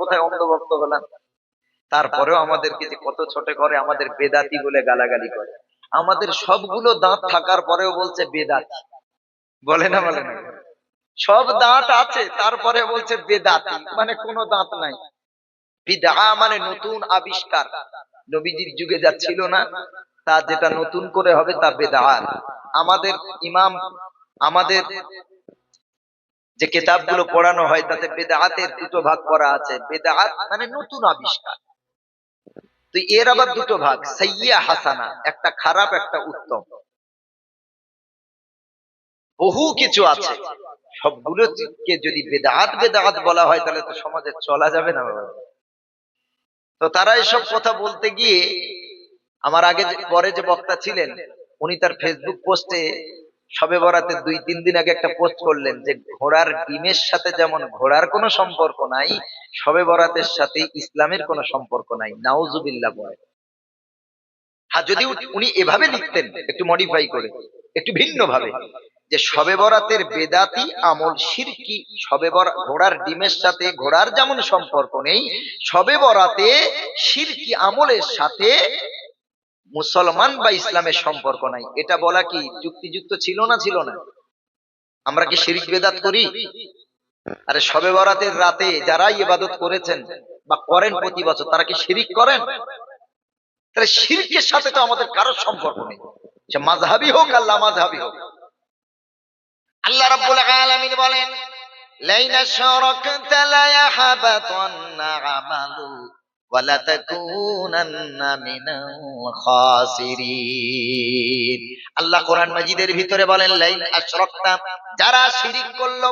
কোথায় অন্ধভক্ত হলাম। তারপরেও আমাদেরকে যে কত ছোট করে আমাদের বেদাতি বলে গালাগালি করে। আমাদের সবগুলো দাঁত থাকার পরেও বলছে বেদাতি। বলে না বলে না? সব দাঁত আছে, তারপরে বলছে বেদাতি। মানে কোনো দাঁত নাই। বিদা মানে নতুন আবিষ্কার। নবীজির যুগে যা ছিল না, তা যেটা নতুন করে হবে তা বেদাত আমাদের ইমাম, আমাদের যে কিতাবগুলো পড়ানো হয় তাতে বেদাতের দুটো ভাগ করা আছে। বেদাত মানে নতুন আবিষ্কার। তো এর আবার দুটো ভাগ সাইয়া হাসানা একটা খারাপ একটা উত্তম। বহু কিছু আছে। সবগুলোকে যদি বেদাত বেদাত বলা হয় তাহলে তো সমাজে চলা যাবে না বাবা। তো তারা এসব কথা বলতে গিয়ে আমার আগে পরে যে বক্তা ছিলেন উনি তার ফেসবুক পোস্টে সবে বরাতে দুই, তিন দিন আগে একটা পোস্ট করলেন যে ঘোড়ার ডিমের সাথে যেমন ঘোড়ার কোনো সম্পর্ক নাই, সবে বরাতের সাথে ইসলামের কোনো সম্পর্ক নাই। নাউজুবিল্লাহ বলে। হ্যাঁ যদি উনি এভাবে লিখতেন, একটু মডিফাই করে, একটু ভিন্ন ভাবে যে সবে বরাতের বেদাতি আমল শিরকি সবে ঘোড়ার ডিমের সাথে ঘোড়ার যেমন সম্পর্ক নেই, সবে বরাতে শিরকি আমলের সাথে মুসলমান বা ইসলামের সম্পর্ক নাই। এটা বলা কি যুক্তিযুক্ত ছিল না ছিল না? আমরা কি শিরিক বেদাত করি? আরে সবে বরাতের রাতে যারা ইবাদত করেছেন বা করেন প্রতি বছর, তারা কি শিরিক করেন? তাহলে শিরকের সাথে তো আমাদের কারোর সম্পর্ক নেই। সে মাঝহাবি হোক আল্লাহ মাঝহাবি হোক। আল্লাহ রাব্বুল আলামিন বলেন, লাইনা শারাকতা লা ইয়াহবাতান্না আমালু। আল্লাহ কোরআন মাজিদের ভিতরে বলেন লাইন আশরাকতা যারা শিরিক করল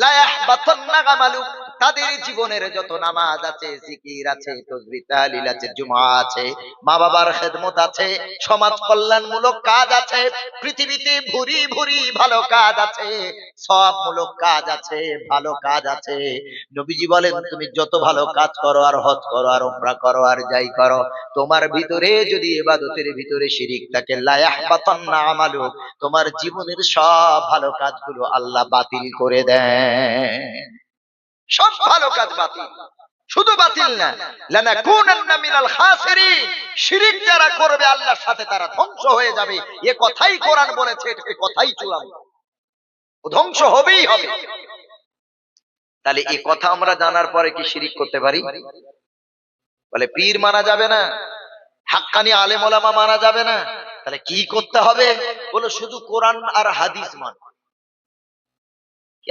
লা ইয়াহবাতান্না আমালু তাদের জীবনের যত নামাজ আছে, জিকির আছে, তসবিহ, তাহলিল আছে, জুমা আছে মা বাবার খেদমত আছে, সমাজ কল্যাণমূলক কাজ আছে, পৃথিবীতে ভুরি ভুরি ভালো কাজ আছে সবমূলক কাজ আছে, ভালো কাজ আছে। নবীজি বলেন, তুমি যত ভালো কাজ করো, আর হজ করো, আর উমরা করো, আর যাই করো, তোমার ভিতরে যদি এবাদতের ভিতরে শিরিক থাকে লায়াহবাতান্না আমালু, তোমার জীবনের সব ভালো কাজগুলো আল্লাহ বাতিল করে দেন। সব ভালো কাজ বাতিল। শুধু বাতিল না, লানাকুনান্না মিনাল খাসিরিন। শিরিক যারা করবে, আল্লাহর সাথে তারা ধ্বংস হয়ে যাবে। এ কথাই কোরআন বলেছে, এ কথাই চূড়ান্ত। ধ্বংস হবেই হবে। তাহলে এই কথা আমরা জানার পরে কি শিরিক করতে পারি? বলে, পীর মানা যাবে না, হাক্কানি আলেম ওলামা মানা যাবে না। তাহলে কি করতে হবে? বলো, শুধু কোরআন আর হাদিস মান।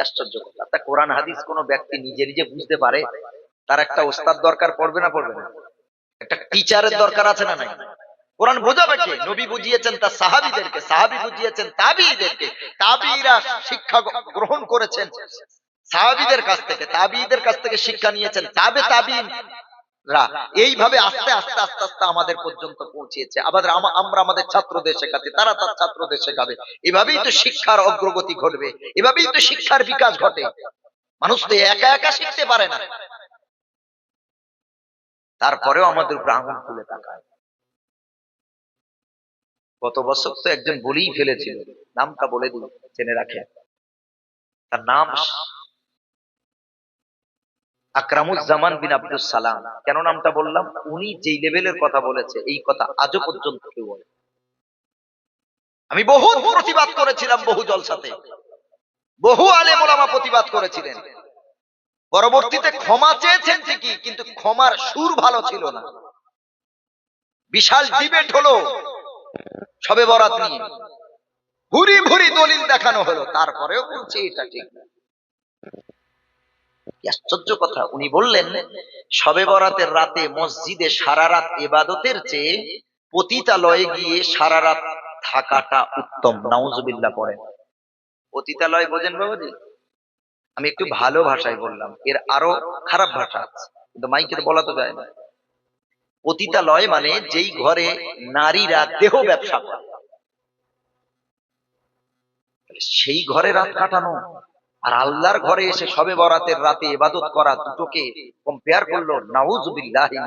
আশ্চর্য কথা। তা কোরআন, হাদিস কোনো ব্যক্তি নিজে নিজে বুঝতে পারে? তার একটা ওস্তাদ দরকার, পড়বে না পড়বে না? একটা টিচারের দরকার আছে না নাই? কোরআন বোঝাবে কে? নবী বুঝিয়েছেন তার সাহাবিদেরকে, সাহাবি বুঝিয়েছেন তাবিদেরকে তাবিরা শিক্ষা গ্রহণ করেছেন। সাহাবিদের কাছ থেকে তাবিদের কাছ থেকে শিক্ষা নিয়েছেন। তাবে তাবিন এইভাবে আস্তে আস্তে আস্তে আস্তে আমাদের পর্যন্ত আবার আমরা আমাদের ছাত্রদের তারা তার ছাত্রদের শেখাবে। এভাবেই তো শিক্ষার অগ্রগতি ঘটবে, এভাবেই তো শিক্ষার বিকাশ ঘটে। মানুষ তো একা একা শিখতে পারে না। তারপরেও আমাদের আঙুল খুলে তাকায়। গত বছর তো একজন বলেই ফেলেছিল, নামটা বলে দিই, জেনে রাখে তার নাম আকরামুজ্জামান বিন আব্দুল সালাম। কেন নামটা বললাম? উনি যেই লেভেলের কথা বলেছে, এই কথা আজও পর্যন্ত কেউ বলে আমি বহু প্রতিবাদ করেছিলাম বহু জলসাতে। বহু আলেম ওলামা প্রতিবাদ করেছিলেন। পরবর্তীতে ক্ষমা চেয়েছেন ঠিকই, কিন্তু ক্ষমার সুর ভালো ছিল না। বিশাল ডিবেট হলো সবে বরাত নিয়ে। ভুরি ভুরি দলিল দেখানো হলো, তারপরেও বলছে এটা ঠিক আশ্চর্য কথা। উনি বললেন সবে বরাতের রাতে মসজিদে সারা রাত এবাদতের চেয়ে পতিতালয়ে গিয়ে সারা রাত থাকাটা উত্তম। নাউজুবিল্লাহ পড়েন। পতিতালয় বোঝেন বাবাজি? আমি একটু ভালো ভাষায় বললাম। এর আরও খারাপ ভাষা আছে, কিন্তু মাইকে বলা তো যায় না। পতিতালয় মানে যেই ঘরে নারীরা দেহ ব্যবসা করে। সেই ঘরে রাত কাটানো। আর আল্লাহর ঘরে এসে সবে বরাতের রাতে ইবাদত করা দুটোকে কম্পেয়ার করল নাউজুবিল্লাহি।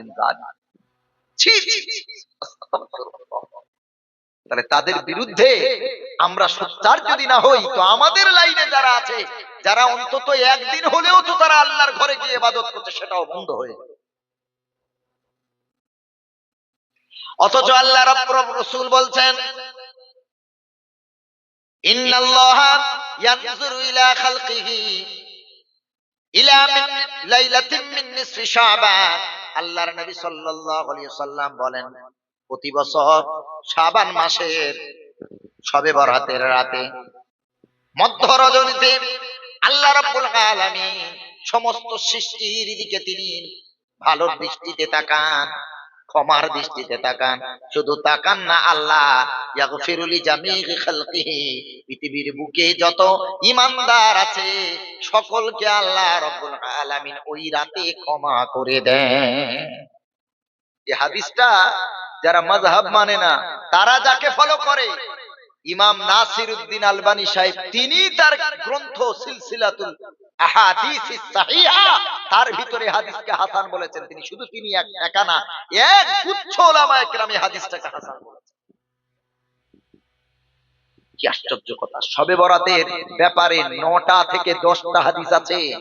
তাহলে তাদের বিরুদ্ধে আমরা সোচ্চার যদি না হই, তো আমাদের লাইনে যারা আছে, যারা অন্তত একদিন হলেও তো তারা আল্লাহর ঘরে গিয়ে ইবাদত করছে, সেটাও বন্ধ হয়ে অথচ আল্লাহ রাসূল বলছেন আল্লাহর নবী ওয়াসাল্লাম বলেন, প্রতি বছর শাবান মাসের শবে বরাতের রাতে আল্লাহ রাব্বুল সমস্ত সৃষ্টির দিকে তিনি ভালো দৃষ্টিতে তাকান। ক্ষমার দৃষ্টিতে তাকান। শুধু তাকান না আল্লাহ। পৃথিবীর বুকে যত ইমানদার আছে, সকলকে আল্লাহ রব্বুল আলামিন ওই রাতে ক্ষমা করে দেন। এই হাদিসটা যারা মাযহাব মানে না, তারা যাকে ফলো করে ইমাম নাসির উদ্দিন আলবানী সাহেব, তিনি তার গ্রন্থ সিলসিলাতুল তার ভিতরে হাদিসকে হাসান বলেছেন। তিনি শুধু তিনি এক- না, এক গুচ্ছ ওলামায়ে এই হাদিসটাকে হাসান বলেছেন। কি আশ্চর্য কথা, সবে বরাতের ব্যাপারে নটা থেকে দশটা হাদিস আছে।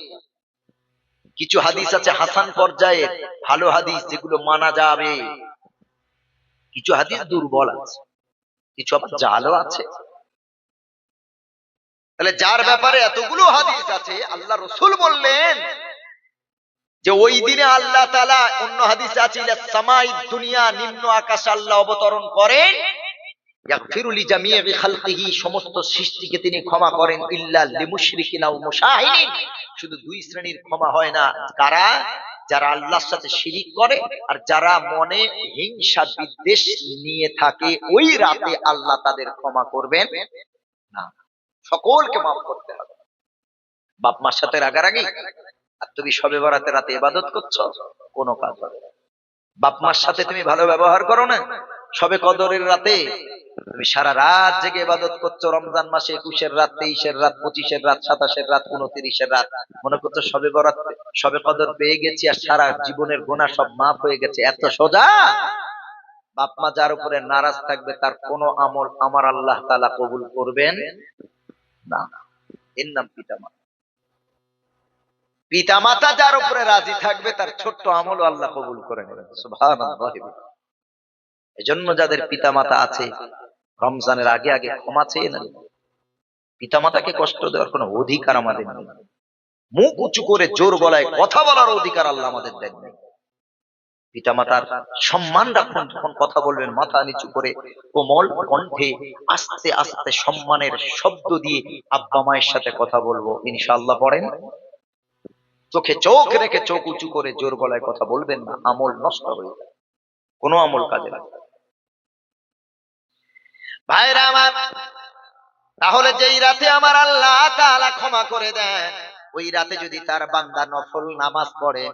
কিছু হাদিস আছে হাসান পর্যায়ের, ভালো হাদিস যেগুলো মানা যাবে। কিছু হাদিস দুর্বল আছে। কিছু আবার জালও আছে। তাহলে যার ব্যাপারে এতগুলো হাদিস আছে, আল্লাহ রসুল বললেন যে ওই দিনে আল্লাহ তালা অন্য হাদিসে আছে সামাই দুনিয়া নিম্ন আকাশ আল্লাহ অবতরণ করেন। সমস্ত সৃষ্টিকে তিনি ক্ষমা করেন। ইল্লা শুধু দুই শ্রেণির ক্ষমা হয় না। কারা? যারা আল্লাহর সাথে শিরিক করে আর যারা মনে হিংসা বিদ্বেষ নিয়ে থাকে, ওই রাতে আল্লাহ তাদের ক্ষমা করবেন। না, সকলকে মাফ করতে হবে। বাপ মার সাথে রাগারাগি? আর তুমি সবে বরাতে রাতে ইবাদত করছ? কোনো কাজ হবে। বাপ মার সাথে তুমি ভালো ব্যবহার করো না। সবে কদরের রাতে সারা রাত জেগে ইবাদত করছ, রমজান মাসে একুশের রাত, তেইশের রাত, পঁচিশের রাত, সাতাশের রাত, উনত্রিশের রাত। মনে করছ সবে বরাত, সবে কদর পেয়ে গেছি আর সারা জীবনের গোনা সব মাফ হয়ে গেছে। এত সোজা? বাপ মা যার উপরে নারাজ থাকবে, তার কোনো আমল আমার আল্লাহ তালা কবুল করবেন না। এর নাম পিতামা পিতামাতা যার উপরে রাজি থাকবে, তার ছোট্ট আমল আল্লাহ কবুল করে নেবেন এজন্য যাদের পিতামাতা আছে রমজানের আগে আগে ক্ষমা চেয়ে নেন। পিতামাতাকে কষ্ট দেওয়ার কোনো অধিকার আমাদের নেই। মুখ উঁচু করে জোর গলায় কথা বলার অধিকার আল্লাহ আমাদের দেন নাই। পিতামাতার সম্মান রাখুন, যখন কথা বলবেন, মাথা নিচু করে কোমল কণ্ঠে আস্তে আস্তে সম্মানের শব্দ দিয়ে আব্বা মায়ের সাথে কথা বলব। ইনশাআল্লাহ পড়েন। চোখে চোখ রেখে চোখ উঁচু করে জোর গলায় কথা বলবেন না। আমল নষ্ট হয়ে যায়। কোনো আমল কাজে লাগবে। ভাইরা আমার, তাহলে যেই রাতে আমার আল্লাহ তাআলা ক্ষমা করে দেন, ওই রাতে যদি তার বান্দা নফল নামাজ পড়ে,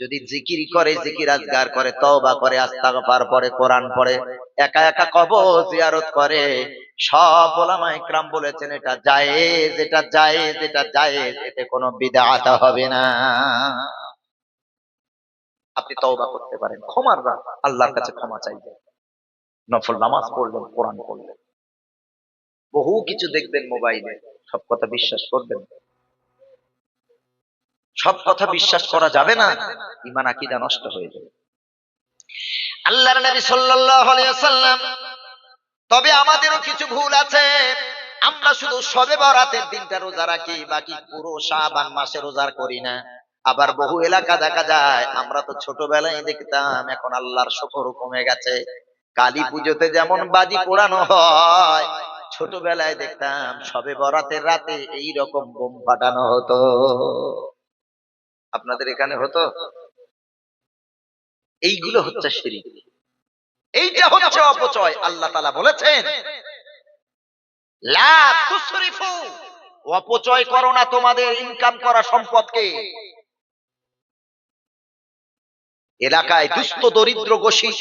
যদি জিকির করে, জিকির আজগার করে, তওবা করে, আস্তাগফার পড়ে, কোরআন পড়ে, একা একা কবর জিয়ারত করে, সব ওলামা ইকরাম বলেছেন, এটা জায়েজ এটা জায়েজ এটা জায়েজ, এতে কোনো বিদআত হবে না। আপনি তওবা করতে পারেন, ক্ষমার আল্লাহর কাছে ক্ষমা চাইবেন। নফল নামাজ পড়লেন, কোরআন পড়লেন। বহু কিছু দেখবেন মোবাইলে, সব কথা বিশ্বাস করবেন। সব কথা বিশ্বাস করা যাবে না ইমান আকিদা নষ্ট হয়ে যাবে। আল্লাহর নবী সাল্লাল্লাহু আলাইহি ওয়াসাল্লাম, তবে আমাদেরও কিছু ভুল আছে। আমরা শুধু সবে বরাতের দিনটা রোজা রাখি, বাকি পুরো শাবান মাসে রোজা করি না। আবার বহু এলাকা দেখা যায়, আমরা তো ছোটবেলায় দেখতাম, এখন আল্লাহর শকর কমে গেছে। কালী পুজোতে যেমন বাজি পোড়ানো হয়, ছোটবেলায় দেখতাম সবে বরাতের রাতে এই রকম বোম ফাটানো হতো। আপনাদের এখানে হতো? এইগুলো হচ্ছে শিরিক। এইটা হচ্ছে অপচয়, আল্লাহ তালা বলেছেন। অপচয় করো না তোমাদের ইনকাম করা সম্পদকে। এলাকায় দুস্থ দরিদ্র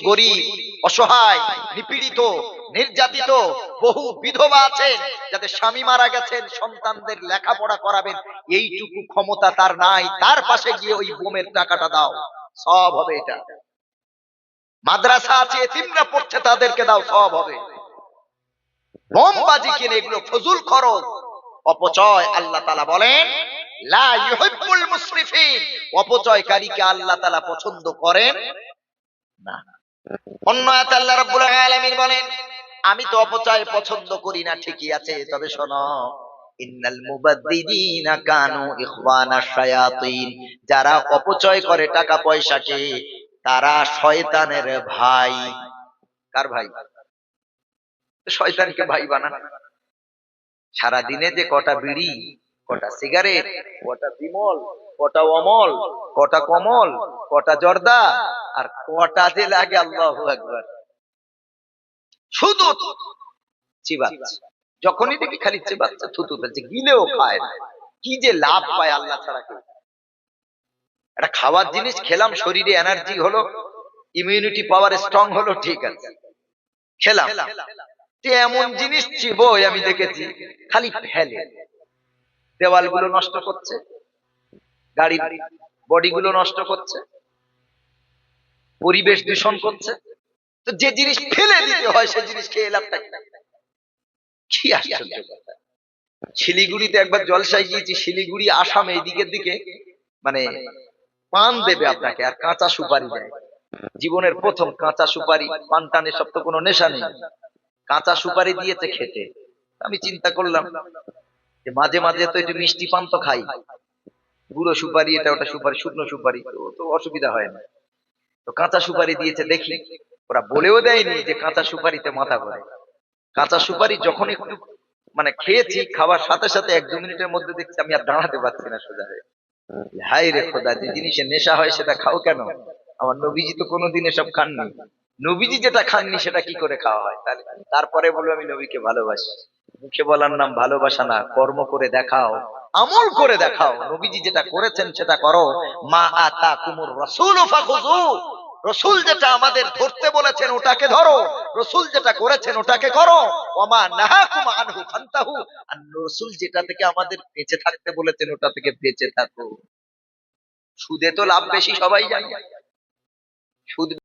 গরিব, অসহায়, নিপীড়িত, নির্যাতিত বহু বিধবা আছেন যাদের স্বামী মারা গেছেন, সন্তানদের লেখাপড়া করাবেন, এইটুকু ক্ষমতা তার নাই, তার পাশে গিয়ে ওই বোমের টাকাটা দাও। সব হবে এটা। মাদ্রাসা আছে, এতিমরা পড়ছে, তাদেরকে দাও, সব হবে। বোমবাজি কিনে এগুলো ফজুল খরচ। অপচয়, আল্লাহ তালা বলেন অপচয়কারীকে আল্লাহ পছন্দ করেন অন্য আল্লাহ বলেন, আমি তো অপচয় পছন্দ করি না, ঠিকই আছে, তবে যারা অপচয় করে টাকা পয়সাকে তারা শয়তানের ভাই। কার ভাই? শয়তানকে ভাই বানান। সারাদিনে যে কটা বিড়ি কটা সিগারেট, কটা বিমল, কটা অমল, কটা কমল, কটা জর্দা, আর কটা যে লাগে আল্লাহু আকবার। শুধু চিবাচ্ছে। যখনই দেখি খালি চিবাচ্ছে, থুতু ফেলছে, গিলেও খায় না। কি যে লাভ পায় আল্লাহ ছাড়া কেউ। একটা খাওয়ার জিনিস খেলাম, শরীরে এনার্জি হলো ইমিউনিটি পাওয়ার স্ট্রং হলো, ঠিক আছে। খেলাম। এমন জিনিস চিবোই, আমি দেখেছি, খালি ফেলে। দেওয়ালগুলো নষ্ট করছে, গাড়ির বডিগুলো নষ্ট করছে, পরিবেশ দূষণ করছে তো যে জিনিস ফেলে দিতে হয় সেই জিনিস খেয়ে লাভটা কি? আশ্চর্য। শিলিগুড়িতে একবার জলসায় গিয়েছি, শিলিগুড়ি আসাম এই দিকের দিকে মানে পান দেবে আপনাকে, আর কাঁচা সুপারি দেয় জীবনের প্রথম কাঁচা সুপারি, পান টানে সব তো কোনো নেশা নেই কাঁচা সুপারি দিয়েছে খেতে আমি চিন্তা করলাম মাঝে মাঝে তো একটু মিষ্টি পান তো খাই। গুঁড়ো সুপারি, এটা ওটা সুপারি, শুকনো সুপারি, তো অসুবিধা হয় না। তো কাঁচা সুপারি দিয়েছে, দেখি। ওরা বলেও দেয়নি যে কাঁচা সুপারিতে মাথা করে কাঁচা সুপারি যখন একটু মানে খেয়েছি, খাওয়ার সাথে সাথে এক দু মিনিটের মধ্যে দেখছি আমি আর দাঁড়াতে পারছি না সোজা হয়ে। হাই রে খোদা, যে জিনিসের নেশা হয় সেটা খাও কেন? আমার নবীজি তো কোনোদিন এসব খাননি। নবীজি যেটা খাননি সেটা কি করে খাওয়া হয়? তাহলে তারপরে বলব, আমি নবীকে ভালোবাসি। মুখে বলার নাম ভালোবাসা না, কর্ম করে দেখাও, আমল করে দেখাও। নবীজি যেটা করেছেন সেটা করো। মা আতা কুমুর রসুল রসুল যেটা আমাদের ধরতে বলেছেন ওটাকে ধরো। রসুল যেটা করেছেন ওটাকে করো। ওমা ফান্তাহু। আর রসুল যেটা থেকে আমাদের বেঁচে থাকতে বলেছেন ওটা থেকে বেঁচে থাকো। সুদে তো লাভ বেশি, সবাই জানে। সুদ